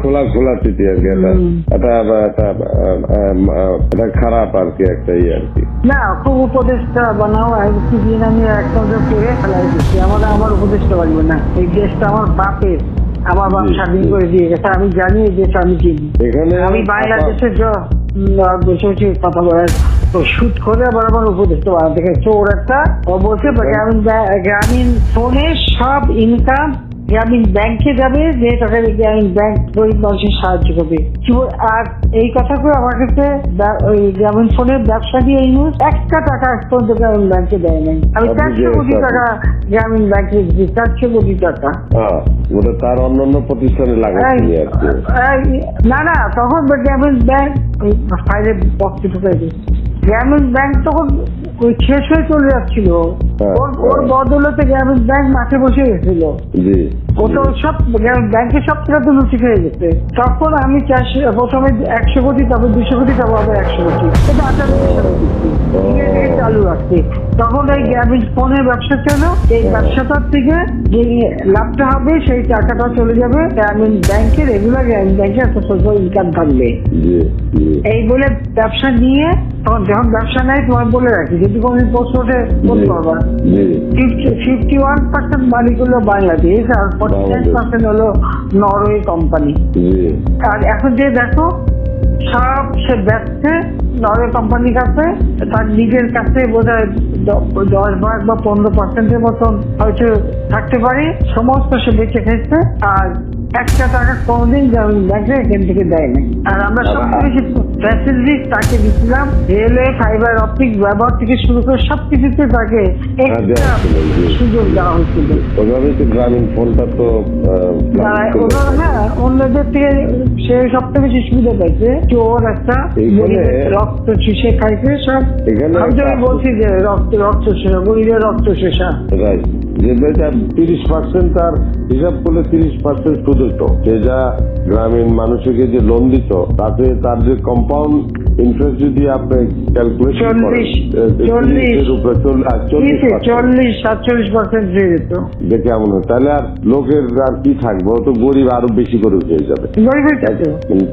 খোলা খোলা চিঠি আর কি এটা এটা এটা এটা খারাপ আর কি একটা ইয়ে আর কি। না খুব উপদেশটা বানাও একটু দিন আমি এক নজর করে ফেলাই দিচ্ছি। আমার আমার উপদেশটা বাড়বে না। এই দেশটা আমার বাপের আমার বাপ স্বাধীন করে দিয়ে গেছে আমি জানি এই দেশটা আমি চিনি। এখানে আমি বাংলাদেশের বসে কথা বলার তো শুট করে আবার আমার উপদেশটা বানাতে ওর একটা ও বলছে গ্রামীণ গ্রামীণ ফোনে সব ইনকাম গ্রামীণ ব্যাংকে যাবে যে টাকা দিয়ে গ্রামীণ ব্যাংক গরিব মানুষের সাহায্য করবে। আর এই কথা করে আমার কাছে ওই গ্রামীণ ফোনের ব্যবসা দিয়ে এই নিউজ একটা টাকা আজ পর্যন্ত গ্রামীণ ব্যাংকে দেয় নাই। আমি চারশো কোটি টাকা গ্রামীণ ব্যাংকে দিচ্ছি চারশো কোটি টাকা। ওটা তার অন্যান্য প্রতিষ্ঠানে লাগাচ্ছি এই- না না তখন গ্রামীণ ব্যাংক ওই ফাইলে বক্সে ঢুকাই দিচ্ছে গ্রামীণ ব্যাংক তখন ওই শেষ হয়ে চলে যাচ্ছিল। হ্যাঁ, ওর ওর হ্যাঁ। বদলতে গ্রামীণ ব্যাংক মাঠে বসে গেছিল। ওটা সব ব্যাংকের সব টাকা তো লুচি খেয়ে গেছে। তখন আমি চাষ প্রথমে একশো কোটি তারপর দুশো কোটি তারপর আবার একশো কোটি। এটা আঠারো ধীরে চালু রাখছি তখন এই গ্রামীণ ফোনের ব্যবসা ছিল এই ব্যবসাটার থেকে যে লাভটা হবে সেই টাকাটা চলে যাবে। গ্রামীণ ব্যাংকে রেগুলার গ্রামীণ ব্যাংকে একটা সোশ্যাল ইনকাম থাকবে। এই বলে ব্যবসা নিয়ে তখন যখন ব্যবসা নেয় তোমার বলে রাখি যদি কোনো পোস্ট ওঠে ফোন জি, ফিফটি ওয়ান পার্সেন্ট মালিক হলো বাংলাদেশ আর ফর্টি নাইন পার্সেন্ট হলো নরওয়ে কোম্পানি আর এখন যে দেখো সব সে ব্যবসা নরওয়ে কোম্পানির কাছে তার নিজের কাছে বোধ হয় দশ ভাগ বা পনেরো পার্সেন্টের মতন হয়তো থাকতে পারে। সমস্ত সে বেঁচে খেয়েছে আর একটা টাকা কোনোদিন ব্যাংকে এখান থেকে দেয় না আর আমরা বেশি ফ্যাসিলিটি তাকে দিচ্ছিলাম রেলওয়ে ফাইবার অপটিক ব্যবহার থেকে শুরু করে সব কিছুতে তাকে হ্যাঁ। সুযোগ দেওয়া হয়েছিল। ওইভাবে তো গ্রামীণ ফোনটা তো গেছে। হ্যাঁ অন্যদের থেকে সে সবথেকে বেশি সুবিধা পাইছে ওর একটা রক্ত চুষে খাইছে সব আমি বলছি যে রক্ত রক্ত শোষা গরিবের রক্ত শোষা রাইট যে বেটা তিরিশ পার্সেন্ট তার হিসাব করলে তিরিশ পার্সেন্ট সুদ হতো সে যা গ্রামীণ মানুষকে যে লোন দিত তাতে তার যে কম্পাউন্ড ইন্টারেস্ট যদি আপনি ক্যালকুলেশন করেন চল্লিশ। সাতচল্লিশ পার্সেন্ট হয়ে যেত দেখে এমন হয় তাহলে আর লোকের আর কি থাকবে? ও তো গরিব আরও বেশি করে উঠে যাবে।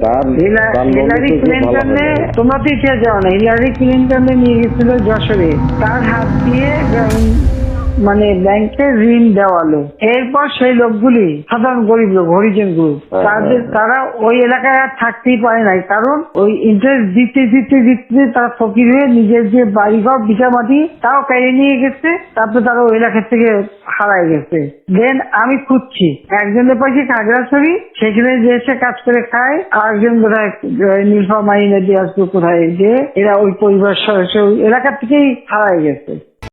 তার হিলা- তার হিলারি ক্লিন্টনে তোমরা তো ইতিহাস যাও না হিলারি ক্লিন্টনে নিয়ে গেছিল যশোরে। তার হাত দিয়ে মানে ব্যাংকে ঋণ দেওয়ালো এরপর সেই লোকগুলি সাধারণ গরিব লোক হরিজন গ্রুপ হ্যাঁ, তাদের হ্যাঁ। তারা ওই এলাকায় আর থাকতেই পারে নাই কারণ ওই ইন্টারেস্ট দিতে দিতে দিতে তারা ফকির হয়ে নিজের যে বাড়িঘর বিছামাটি তাও কেড়ে নিয়ে গেছে তারপরে তারা ওই এলাকা থেকে হারায় গেছে। দেন আমি খুঁজছি একজনের পাশে খাগড়াছড়ি সেখানে যে এসে কাজ করে খায় আর একজন বোধহয় নীলফা মাইনে দিয়ে আসবে কোথায় যে এরা ওই পরিবার এলাকা থেকেই হারায় গেছে।